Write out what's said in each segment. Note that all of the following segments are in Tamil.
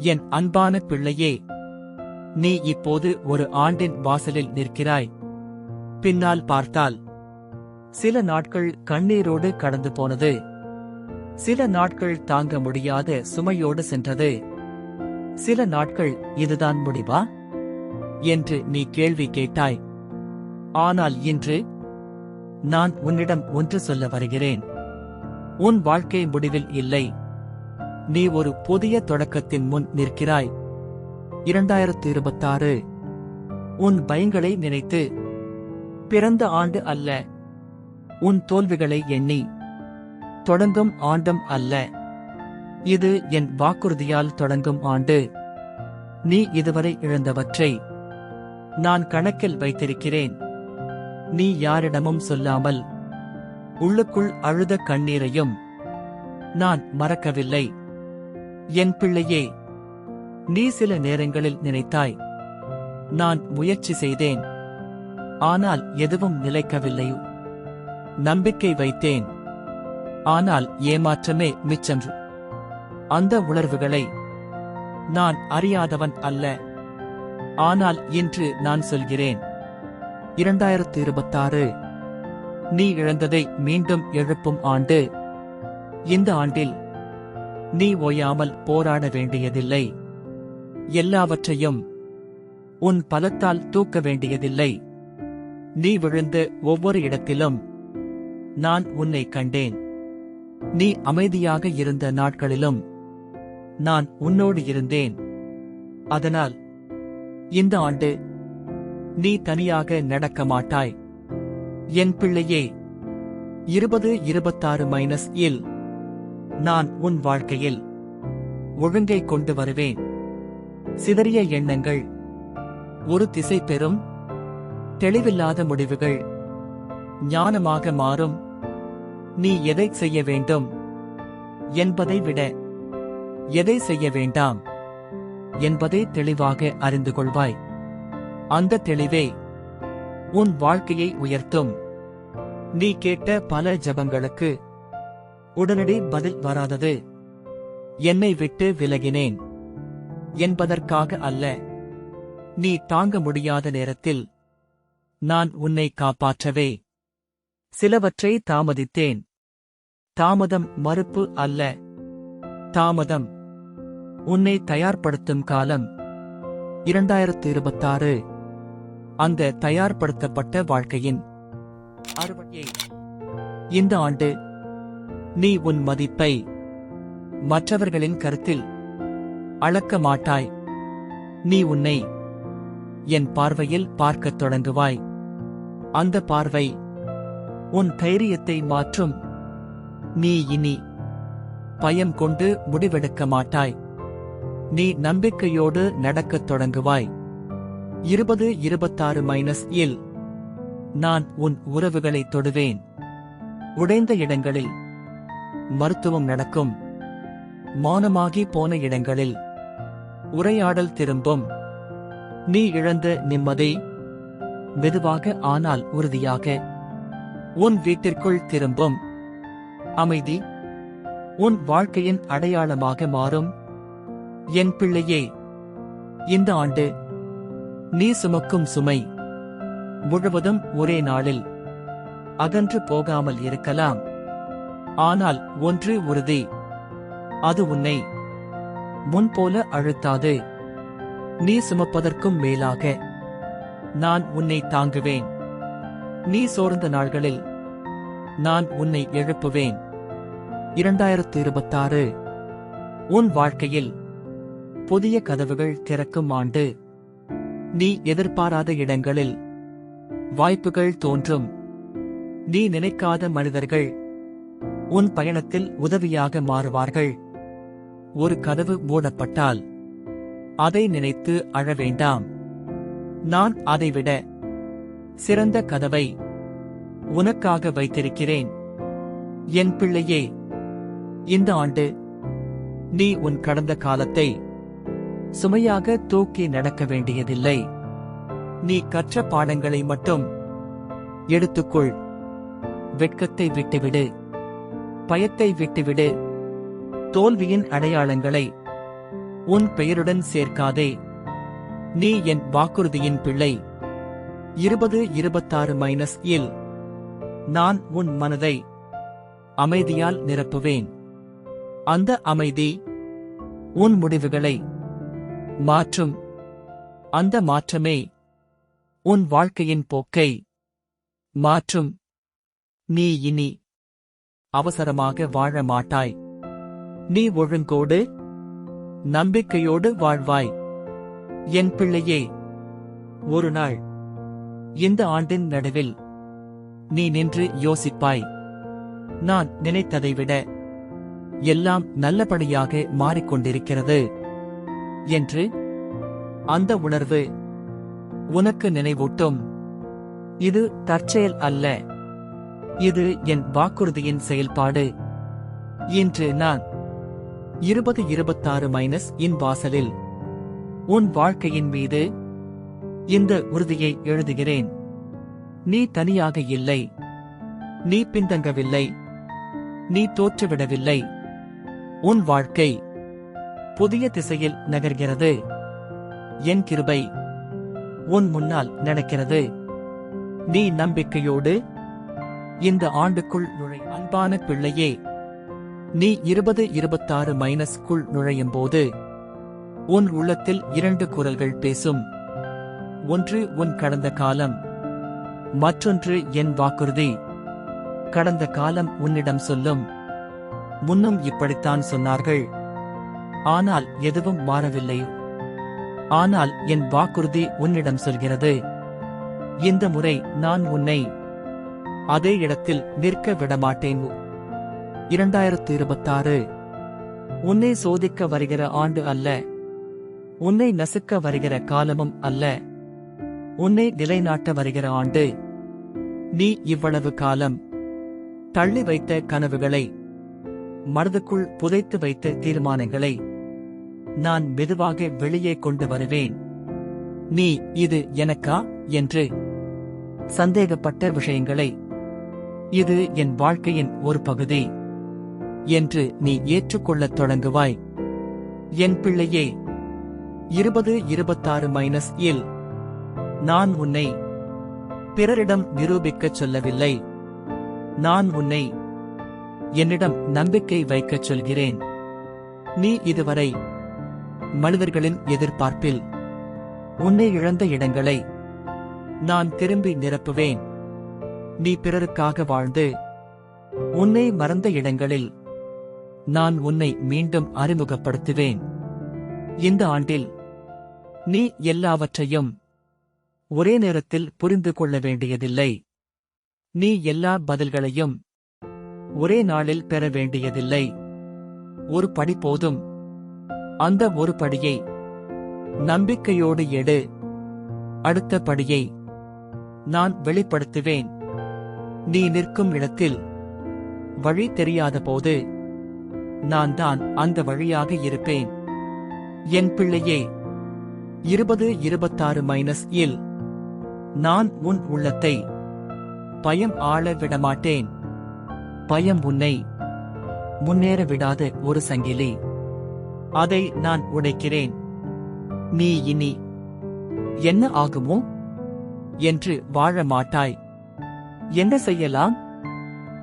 என் அன்பான பிள்ளையே நீ இப்போது ஒரு ஆண்டின் வாசலில் நிற்கிறாய். பின்னால் பார்த்தால் சில நாட்கள் கண்ணீரோடு கடந்து போனது. சில நாட்கள் தாங்க முடியாத சுமையோடு சென்றது. சில நாட்கள் இதுதான் முடிவா? என்று நீ கேள்வி கேட்டாய். ஆனால் இன்று நான் உன்னிடம் ஒன்று சொல்ல வருகிறேன். உன் வாழ்க்கை முடிவில் இல்லை. நீ ஒரு புதிய தொடக்கத்தின் முன் நிற்கிறாய். இரண்டாயிரத்து இருபத்தாறு உன் பயங்களை நினைத்து. பிறந்த ஆண்டு அல்ல. உன் தோல்விகளை எண்ணி. தொடங்கும் ஆண்டும் அல்ல. இது என் வாக்குறுதியால் தொடங்கும் ஆண்டு. நீ இதுவரை இழந்தவற்றை நான் கணக்கில் வைத்திருக்கிறேன். நீ யாரிடமும் சொல்லாமல் உள்ளுக்குள் அழுத கண்ணீரையும் நான் மறக்கவில்லை. என் பிள்ளையே நீ சில நேரங்களில் நினைத்தாய் நான் முயற்சி செய்தேன் ஆனால் எதுவும் நிலைக்கவில்லை நம்பிக்கை வைத்தேன் ஆனால் ஏமாற்றமே மிச்சன்று. அந்த உணர்வுகளை நான் அறியாதவன் அல்ல. ஆனால் இன்று நான் சொல்கிறேன் இரண்டாயிரத்து இருபத்தாறு நீ இழந்ததை மீண்டும் எழுப்பும் ஆண்டு இந்த ஆண்டில் நீ ஓயாமல் போராட வேண்டியதில்லை. எல்லாவற்றையும் உன் பலத்தால் தூக்க வேண்டியதில்லை. நீ விழுந்து ஒவ்வொரு இடத்திலும் நான் உன்னை கண்டேன். நீ அமைதியாக இருந்த நாட்களிலும் நான் உன்னோடு இருந்தேன். அதனால் இந்த ஆண்டு நீ தனியாக நடக்க மாட்டாய். என் பிள்ளையே இருபது இருபத்தாறு மைனஸ் இல் நான் உன் வாழ்க்கையில் ஒழுங்கை கொண்டு வருவேன். சிதறிய எண்ணங்கள் ஒரு திசை பெறும் தெளிவில்லாத முடிவுகள் ஞானமாக மாறும். நீ எதை செய்ய வேண்டும்? என்பதை விட எதை செய்ய வேண்டாம்? என்பதை தெளிவாக அறிந்து கொள்வாய். அந்த தெளிவே உன் வாழ்க்கையை உயர்த்தும். நீ கேட்ட பல ஜபங்களுக்கு உடனடி பதில் வராதது. என்னை விட்டு விலகினேன். என்பதற்காக அல்ல. நீ தாங்க முடியாத நேரத்தில் நான் உன்னை காப்பாற்றவே. சிலவற்றை தாமதித்தேன். தாமதம் மறுப்பு அல்ல. தாமதம் உன்னை தயார்படுத்தும் காலம். இரண்டாயிரத்து இருபத்தாறு அந்த தயார்படுத்தப்பட்ட வாழ்க்கையின் இந்த ஆண்டு நீ உன் மதிப்பை மற்றவர்களின் கருத்தில் அளக்க மாட்டாய் நீ உன்னை என் பார்வையில் பார்க்கத் தொடங்குவாய். அந்த பார்வை உன் தைரியத்தை மாற்றும். நீ இனி பயம் கொண்டு முடிவெடுக்க மாட்டாய். நீ நம்பிக்கையோடு நடக்கத் தொடங்குவாய். இருபது இருபத்தாறு மைனஸ் இல் நான் உன் உறவுகளை தொடுவேன். உடைந்த இடங்களில் மருத்துவம் நடக்கும். மௌனமாகி போன இடங்களில் உரையாடல் திரும்பும். நீ இழந்த நிம்மதி மெதுவாக ஆனால் உறுதியாக உன் வீட்டிற்குள் திரும்பும். அமைதி உன் வாழ்க்கையின் அடையாளமாக மாறும். என் பிள்ளையே இந்த ஆண்டு நீ சுமக்கும் சுமை முழுவதும் ஒரே நாளில் அகன்று போகாமல் இருக்கலாம். ஆனால் ஒன்று உறுதி. அது உன்னை முன்போல அழுத்தாது. நீ சுமப்பதற்கும் மேலாக நான் உன்னை தாங்குவேன். நீ சோர்ந்த நாள்களில் நான் உன்னை எழுப்புவேன். இரண்டாயிரத்து இருபத்தாறு உன் வாழ்க்கையில் புதிய கதவுகள் திறக்கும் ஆண்டு. நீ எதிர்பாராத இடங்களில் வாய்ப்புகள் தோன்றும். நீ நினைக்காத மனிதர்கள் உன் பயணத்தில் உதவியாக மாறுவார்கள். ஒரு கதவு மூடப்பட்டால் அதை நினைத்து அழ வேண்டாம். நான் அதைவிட சிறந்த கதவை உனக்காக வைத்திருக்கிறேன். என் பிள்ளையே இந்த ஆண்டு நீ உன் கடந்த காலத்தை சுமையாக தூக்கி நடக்க வேண்டியதில்லை. நீ கற்ற பாடங்களை மட்டும் எடுத்துக்கொள். வெட்கத்தை விட்டுவிடு. பயத்தை விட்டுவிடு. தோல்வியின் அடையாளங்களை உன் பெயருடன் சேர்க்காதே. நீ என் வாக்குறுதியின் பிள்ளை. இருபது இருபத்தாறு மைனஸ் இல் நான் உன் மனதை அமைதியால் நிரப்புவேன். அந்த அமைதி உன் முடிவுகளை மாற்றும். அந்த மாற்றமே உன் வாழ்க்கையின் போக்கை மாற்றும். நீ இனி அவசரமாக வாழ மாட்டாய். நீ ஒழுங்கோடு நம்பிக்கையோடு வாழ்வாய். என் பிள்ளையே ஒரு நாள் இந்த ஆண்டின் நடுவில் நீ நின்று யோசிப்பாய். நான் நினைத்ததை விட எல்லாம் நல்லபடியாக மாறிக்கொண்டிருக்கிறது. என்று அந்த உணர்வு உனக்கு நினைவூட்டும். இது தற்செயல் அல்ல. இது என் வாக்குறுதியின் செயல்பாடு. இன்று நான் இருபது இருபத்தாறு மைனஸ் இன் வாசலில் உன் வாழ்க்கையின் மீது இந்த உறுதியை எழுதுகிறேன். நீ தனியாக இல்லை. நீ பின்தங்கவில்லை. நீ தோற்றுவிடவில்லை. உன் வாழ்க்கை புதிய திசையில் நகர்கிறது. என் கிருபை உன் முன்னால் நடக்கிறது. நீ நம்பிக்கையோடு இந்த ஆண்டுக்குள் நுழை. அன்பான பிள்ளையே நீ இருபது இருபத்தாறு மைனஸ்க்குள் நுழையும்போது உன் உள்ளத்தில் இரண்டு குரல்கள் பேசும். ஒன்று உன் கடந்த காலம். மற்றொன்று என் வாக்குறுதி. கடந்த காலம் உன்னிடம் சொல்லும். முன்னும் இப்படித்தான் சொன்னார்கள். ஆனால் எதுவும் மாறவில்லை. ஆனால் என் வாக்குறுதி உன்னிடம் சொல்கிறது. இந்த முறை நான் உன்னை அதே இடத்தில் நிற்க விடமாட்டேன். இரண்டாயிரத்து இருபத்தாறு உன்னை சோதிக்க வருகிற ஆண்டு அல்ல. உன்னை நசுக்க வருகிற காலமும் அல்ல. உன்னை நிலைநாட்ட வருகிற ஆண்டு. நீ இவ்வளவு காலம் தள்ளி வைத்த கனவுகளை மனதுக்குள் புதைத்து வைத்த தீர்மானங்களை நான் மெதுவாக வெளியே கொண்டு வருவேன். நீ இது எனக்கா? என்று சந்தேகப்பட்ட விஷயங்களை இது என் வாழ்க்கையின் ஒரு பகுதி என்று நீ ஏற்றுக்கொள்ளத் தொடங்குவாய். என் பிள்ளையே இருபது இருபத்தாறு மைனஸ் இல் நான் உன்னை பிறரிடம் நிரூபிக்கச் சொல்லவில்லை. நான் உன்னை என்னிடம் நம்பிக்கை வைக்கச் சொல்கிறேன். நீ இதுவரை மனிதர்களின் எதிர்பார்ப்பில் உன்னை இழந்த இடங்களை நான் திரும்பி நிரப்புவேன். நீ பிறருக்காக வாழ்ந்து உன்னை மறந்த இடங்களில் நான் உன்னை மீண்டும் அறிமுகப்படுத்துவேன். இந்த ஆண்டில் நீ எல்லாவற்றையும் ஒரே நேரத்தில் புரிந்து கொள்ள வேண்டியதில்லை. நீ எல்லா பதில்களையும் ஒரே நாளில் பெற வேண்டியதில்லை. ஒரு படி போதும். அந்த ஒரு படியை நம்பிக்கையோடு எடு. அடுத்த படியை நான் வெளிப்படுத்துவேன். நீ நிற்கும் இடத்தில் வழி தெரியாத போது நான் தான் அந்த வழியாக இருப்பேன். என் பிள்ளையே இருபது இருபத்தாறு மைனஸ் இல் நான் உன் உள்ளத்தை பயம் ஆள விடமாட்டேன். பயம் உன்னை முன்னேற விடாத ஒரு சங்கிலி. அதை நான் உடைக்கிறேன். நீ இனி என்ன ஆகுமோ? என்று வாழ மாட்டாய். என்ன செய்யலாம்?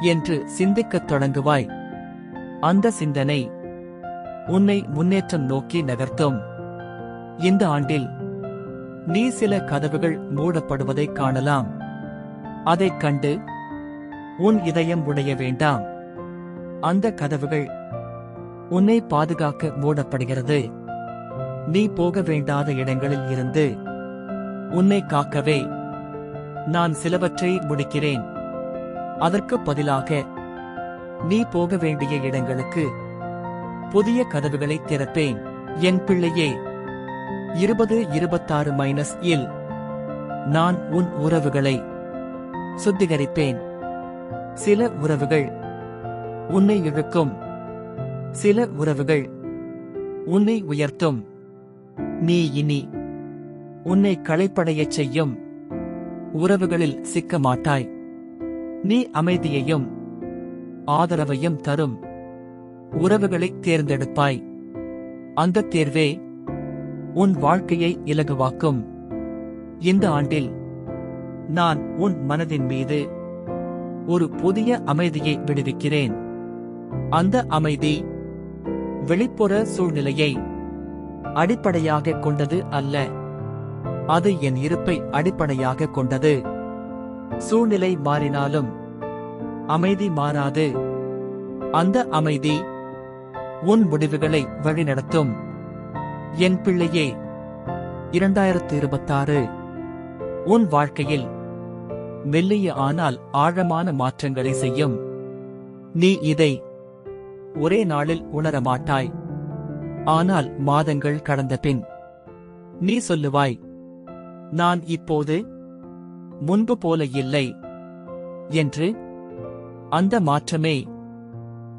என்று சிந்திக்கத் தொடங்குவாய். அந்த சிந்தனை உன்னை முன்னேற்றம் நோக்கி நகர்த்தும். இந்த ஆண்டில் நீ சில கதவுகள் மூடப்படுவதைக் காணலாம். அதைக் கண்டு உன் இதயம் உடைய வேண்டாம். அந்த கதவுகள் உன்னை பாதுகாக்க மூடப்படுகிறது. நீ போக வேண்டாத இடங்களில் இருந்து உன்னை காக்கவே நான் சிலவற்றை முடிக்கிறேன். அதற்கு பதிலாக நீ போக வேண்டிய இடங்களுக்கு புதிய கதவுகளை திறப்பேன். என் பிள்ளையே இருபது இருபத்தாறு மைனஸ் இல் நான் உன் உறவுகளை சுத்திகரிப்பேன். சில உறவுகள் உன்னை இழுக்கும். சில உறவுகள் உன்னை உயர்த்தும். நீ இனி உன்னை களைப்படையச் செய்யும். உறவுகளில் சிக்க மாட்டாய் நீ அமைதியையும் ஆதரவையும் தரும். உறவுகளைத் தேர்ந்தெடுப்பாய். அந்த தேர்வே உன் வாழ்க்கையை இலகுவாக்கும். இந்த ஆண்டில் நான் உன் மனதின் மீது ஒரு புதிய அமைதியை விடுவிக்கிறேன். அந்த அமைதி வெளிப்புற சூழ்நிலையை அடிப்படையாக கொண்டது அல்ல. அது என் இருப்பை அடிப்படையாக கொண்டது. சூழ்நிலை மாறினாலும் அமைதி மாறாது. அந்த அமைதி உன் முடிவுகளை வழிநடத்தும். என் பிள்ளையே இரண்டாயிரத்து இருபத்தாறு உன் வாழ்க்கையில் மெல்லிய ஆனால் ஆழமான மாற்றங்களை செய்யும். நீ இதை ஒரே நாளில் உணர மாட்டாய். ஆனால் மாதங்கள் கடந்த பின் நீ சொல்லுவாய் நான் இப்போது முன்பு போல இல்லை என்று அந்த மாற்றமே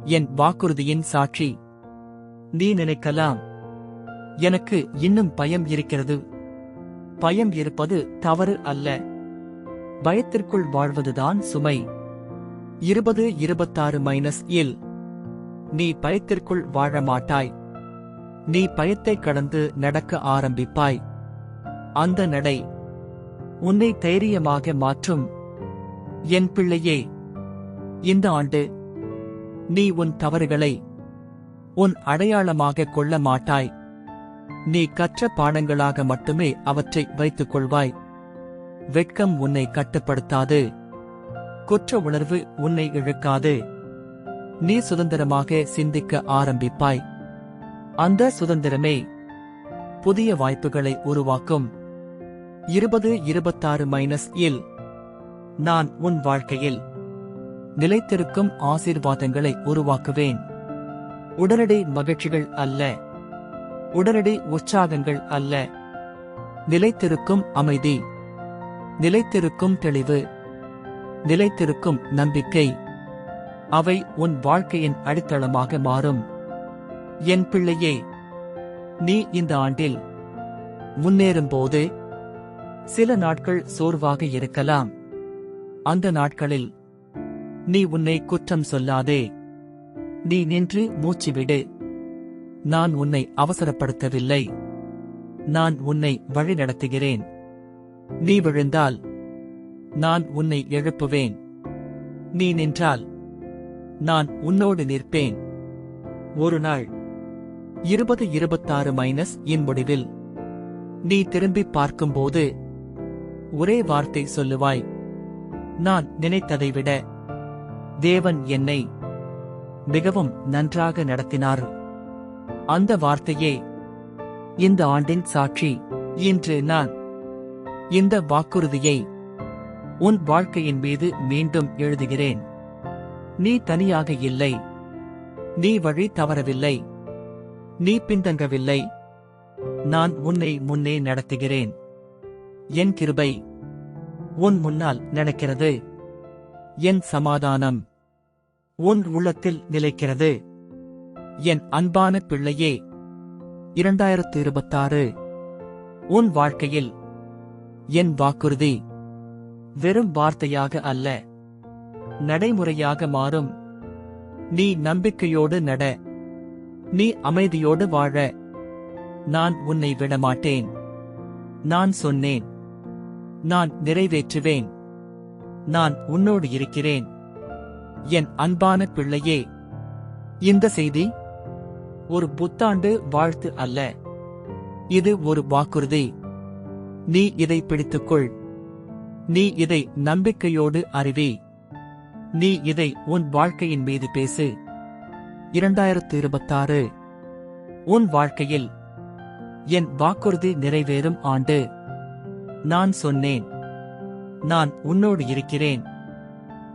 என் வாக்குறுதியின் சாட்சி. நீ நினைக்கலாம். எனக்கு இன்னும் பயம் இருக்கிறது. பயம் இருப்பது தவறு அல்ல. பயத்திற்குள் வாழ்வதுதான் சுமை. இருபது இருபத்தாறு மைனஸ் இல் நீ பயத்திற்குள் வாழ மாட்டாய். நீ பயத்தை கடந்து நடக்க ஆரம்பிப்பாய். அந்த நடை. உன்னை தைரியமாக மாற்றும். என் பிள்ளையே இந்த ஆண்டு நீ உன் தவறுகளை உன் அடையாளமாக கொள்ள மாட்டாய். நீ கற்ற பாடங்களாக மட்டுமே அவற்றை வைத்துக் கொள்வாய். வெட்கம் உன்னை கட்டுப்படுத்தாது. குற்ற உணர்வு உன்னை இழுக்காது. நீ சுதந்திரமாக சிந்திக்க ஆரம்பிப்பாய். அந்த சுதந்திரமே புதிய வாய்ப்புகளை உருவாக்கும். இருபது இருபத்தாறு மைனஸ் இல் நான் உன் வாழ்க்கையில் நிலைத்திருக்கும் ஆசீர்வாதங்களை உருவாக்குவேன். உடனடி மகிழ்ச்சிகள் அல்ல. உடனடி உற்சாகங்கள் அல்ல. நிலைத்திருக்கும் அமைதி. நிலைத்திருக்கும் தெளிவு. நிலைத்திருக்கும் நம்பிக்கை. அவை உன் வாழ்க்கையின் அடித்தளமாக மாறும். என் பிள்ளையே நீ இந்த ஆண்டில் முன்னேறும்போது சில நாட்கள் சோர்வாக இருக்கலாம். அந்த நாட்களில் நீ உன்னை குற்றம் சொல்லாதே. நீ நின்று மூச்சுவிடு நான் உன்னை அவசரப்படுத்தவில்லை. நான் உன்னை வழிநடத்துகிறேன். நீ விழுந்தால் நான் உன்னை எழுப்புவேன். நீ நின்றால் நான் உன்னோடு நிற்பேன். ஒரு நாள் இருபது இருபத்தாறு மைனஸ் இன் முடிவில் நீ திரும்பி பார்க்கும்போது ஒரே வார்த்தை சொல்லுவாய். நான் நினைத்ததை விட தேவன் என்னை மிகவும் நன்றாக நடத்தினார். அந்த வார்த்தையே இந்த ஆண்டின் சாட்சி. இன்று நான் இந்த வாக்குறுதியை உன் வாழ்க்கையின் மீது மீண்டும் எழுதுகிறேன். நீ தனியாக இல்லை. நீ வழி தவறவில்லை. நீ பின்தங்கவில்லை. நான் உன்னை முன்னே நடத்துகிறேன். என் கிருபை உன் முன்னால் நடக்கிறது என் சமாதானம் உன் உள்ளத்தில் நிலைக்கிறது. என் அன்பான பிள்ளையே இரண்டாயிரத்து இருபத்தாறு உன் வாழ்க்கையில் என் வாக்குறுதி வெறும் வார்த்தையாக அல்ல நடைமுறையாக மாறும். நீ நம்பிக்கையோடு நட நீ அமைதியோடு வாழ. நான் உன்னை விடமாட்டேன். நான் சொன்னேன் நான் நிறைவேற்றுவேன். நான் உன்னோடு இருக்கிறேன். என் அன்பான பிள்ளையே இந்த செய்தி ஒரு புத்தாண்டு வாழ்த்து அல்ல. இது ஒரு வாக்குறுதி. நீ இதை பிடித்துக்கொள். நீ இதை நம்பிக்கையோடு அறிவி. நீ இதை உன் வாழ்க்கையின் மீது பேசு. இரண்டாயிரத்து இருபத்தாறு. உன் வாழ்க்கையில் என் வாக்குறுதி நிறைவேறும் ஆண்டு. நான் சொன்னேன். நான் உன்னோடு இருக்கிறேன்.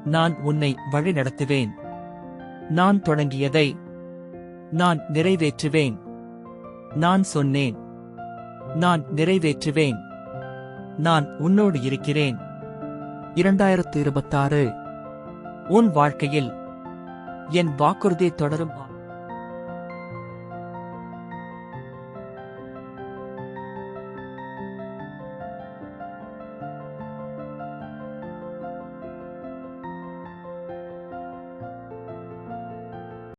நான் உன்னை வழிநடத்துவேன். நான் தொடங்கியதை நான் நிறைவேற்றுவேன். நான் சொன்னேன். நான் நிறைவேற்றுவேன். நான் உன்னோடு இருக்கிறேன். இரண்டாயிரத்து இருபத்தாறு. உன் வாழ்க்கையில் என் வாக்குறுதி தொடரும்